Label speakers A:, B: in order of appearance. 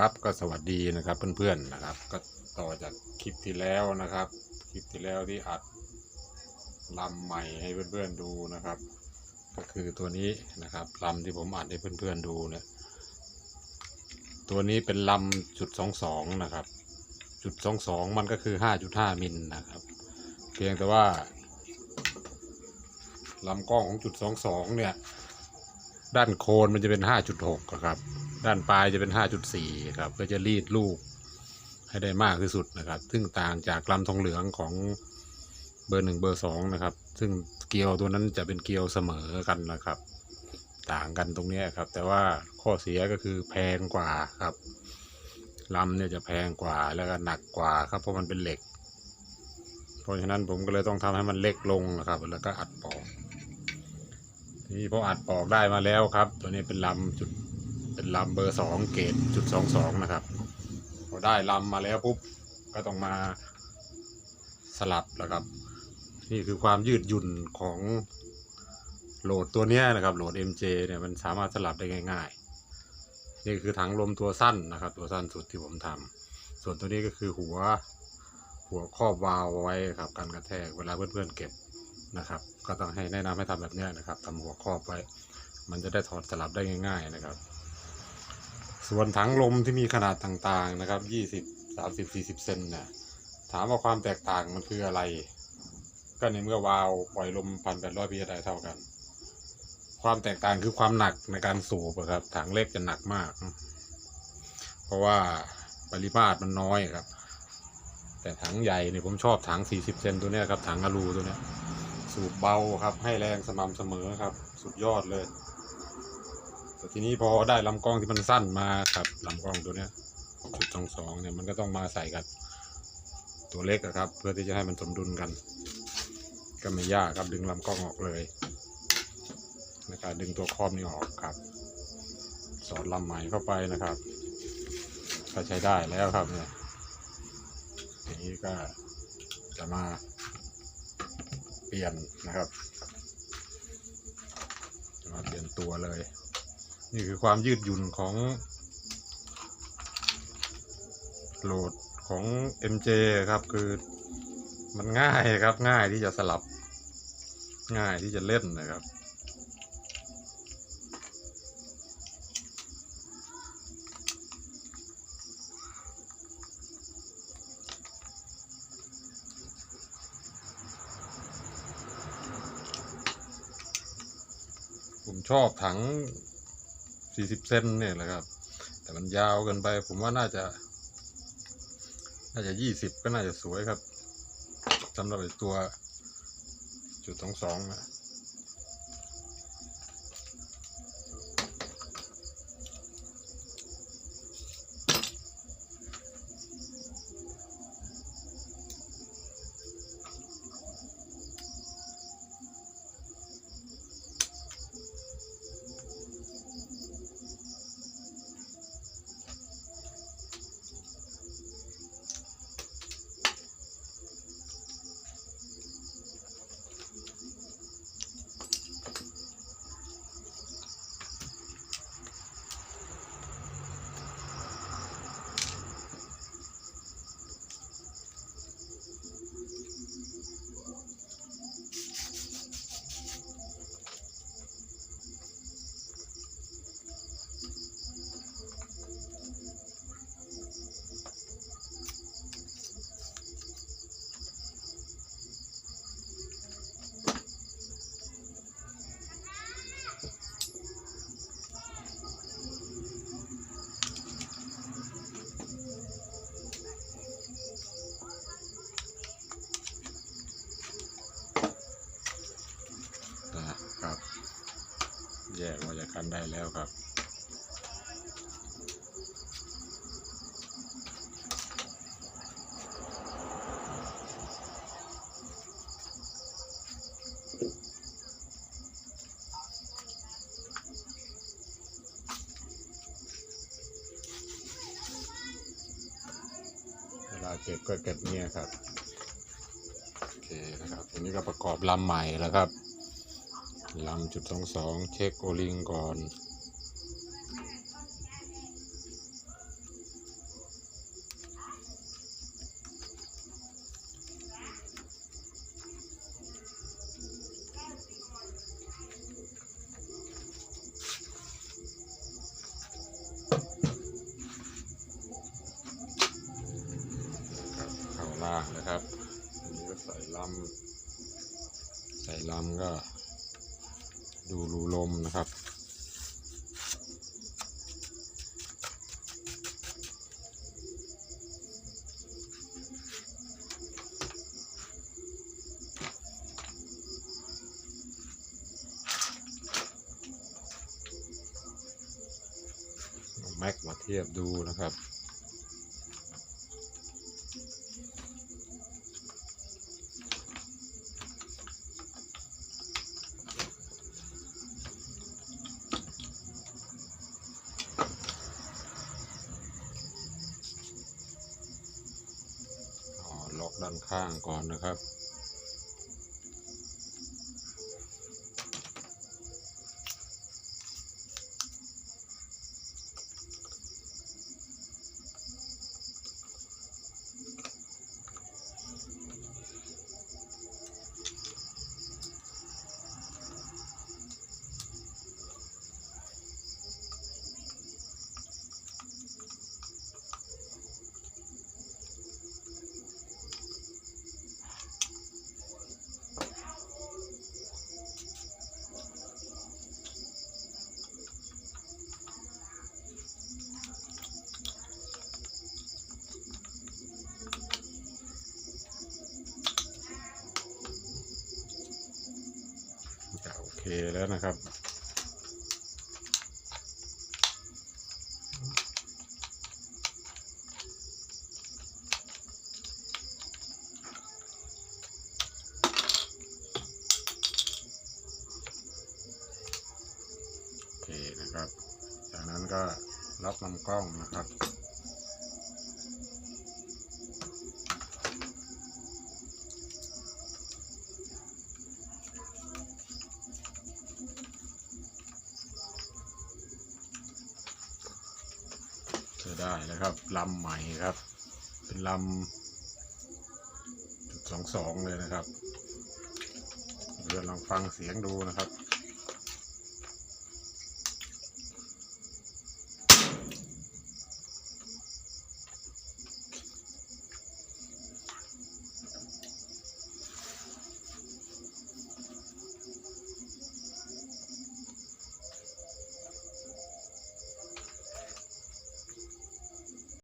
A: ครับก็สวัสดีนะครับเพื่อนๆนะครับ ก็ต่อจากคลิปที่แล้วนะครับ คลิปที่แล้วที่อัดลำใหม่ให้เพื่อนๆดูนะครับ ก็คือตัวนี้นะครับลำที่ผมอัดให้เพื่อนๆดูเนี่ยตัวนี้เป็นลำจุดสองสองนะครับจุดสองสองมันก็คือห้าจุดห้ามิลนะครับ เพียงแต่ว่าลำกล้องของจุดสองสองเนี่ย ด้านโคนมันจะเป็นห้าจุดหกครับ ด้านปลายจะเป็น 5.4 ครับ ก็จะรีดลูกให้ได้มากที่สุดนะครับ ซึ่งต่างจากลำทองเหลืองของเบอร์หนึ่งเบอร์สองนะครับ ซึ่งเกลียวตัวนั้นจะเป็นเกลียวเสมอกันนะครับ ต่างกันตรงนี้ครับ แต่ว่าข้อเสียก็คือแพงกว่าครับลำเนี่ยจะแพงกว่าแล้วก็หนักกว่าครับ เพราะมันเป็นเหล็ก เพราะฉะนั้นผมก็เลยต้องทำให้มันเล็กลงนะครับ แล้วก็อัดปอก ทีนี้พออัดปอกได้มาแล้วครับ ตัวนี้เป็นลำจุด เป็นลำเบอร์สองเกตจุดสองสองนะครับพอได้ลำมาแล้วปุ๊บก็ต้องมาสลับนะครับ นี่คือความยืดหยุ่นของโหลดตัวนี้นะครับโหลด MJ เนี่ยมันสามารถสลับได้ง่าย ๆ นี่คือถังลมตัวสั้นนะครับ ตัวสั้นสุดที่ผมทำส่วนตัวนี้ก็คือหัวหัวครอบวาล์วไว้ครับการกระแทกเวลาเพื่อนๆเก็บนะครับ ก็ต้องให้แนะนำให้ทำแบบนี้นะครับทำหัวครอบไว้ มันจะได้ถอดสลับได้ง่าย ๆ นะครับ ส่วนถังลมที่มีขนาดต่างๆนะครับยี่สิบสามสิบสี่สิบเซนเนี่ยถามว่าความแตกต่างมันคืออะไร ก็ในเมื่อวาล์วปล่อยลมพันแปดร้อยพีได้เท่ากัน ความแตกต่างคือความหนักในการสูบครับถังเล็กจะหนักมาก เพราะว่าปริมาตรมันน้อยครับ แต่ถังใหญ่เนี่ยผมชอบถังสี่สิบเซนตัวเนี้ยครับถังอะลูตัวเนี้ยสูบเบาครับให้แรงสม่ำเสมอครับ สุดยอดเลย แต่ทีนี้พอได้ลำกล้องที่มันสั้นมาครับลำกล้องตัวเนี้ยจุดสองสองเนี่ยมันก็ต้องมาใส่กับตัวเล็กอะครับ เพื่อที่จะให้มันสมดุลกัน ก็ไม่ยากครับดึงลำกล้องออกเลยในการดึงตัวครอบนี่ออกครับ สอดลำใหม่เข้าไปนะครับก็ใช้ได้แล้วครับเนี่ยทีนี้ก็จะมาเปลี่ยนนะครับ จะมาเปลี่ยนตัวเลย นี่คือความยืดหยุ่นของโหลดของ MJ ครับคือมันง่ายครับง่ายที่จะสลับ ง่ายที่จะเล่นนะครับ ผมชอบถัง สี่สิบเซนเนี่ยแหละครับ แต่มันยาวเกินไป ผมว่าน่าจะ น่าจะยี่สิบก็น่าจะสวยครับสำหรับตัวจุดสองสองนะนะครับ แย กันได้แล้วครับ เวลาเก็บก็เก็บเนี่ยครับ โอเคนะครับทีนี้ก็ประกอบลำใหม่แล้วครับ ลำจุดสองสองเช็คโอลิงก่อนล่านะครับนี้ก็ใส่ลำใส่ลำก็ ดูรูลมนะครับ แม็กมาเทียบดูนะครับ ด้านข้างก่อนนะครับ เคแล้วนะครับ โอเคนะครับ จากนั้นก็รับลำกล้องนะครับ ได้แล้วครับลำใหม่ครับ เป็นลำจุดสองสองเลยนะครับเดี๋ยวลองฟังเสียงดูนะครับ